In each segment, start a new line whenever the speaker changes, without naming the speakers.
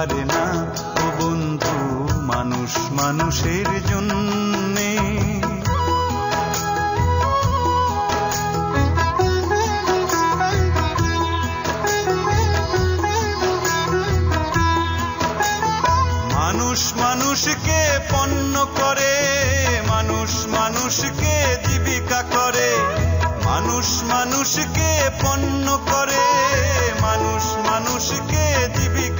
পারে না ও বন্ধু, মানুষ মানুষের জন্যে। মানুষ মানুষকে পণ্য করে, মানুষ মানুষকে জীবিকা করে। মানুষ মানুষকে পণ্য করে, মানুষ মানুষকে জীবিকা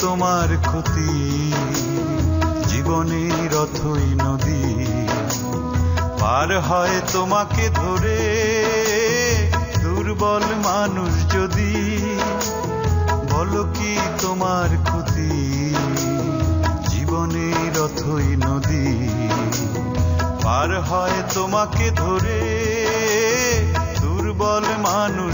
তোমার ক্ষতি। জীবনের অথই নদী। পার হয় তোমাকে ধরে, দুর্বল মানুষ যদি বলো কি তোমার ক্ষতি? জীবনের অথই নদী। পার হয় তোমাকে ধরে, দুর্বল মানুষ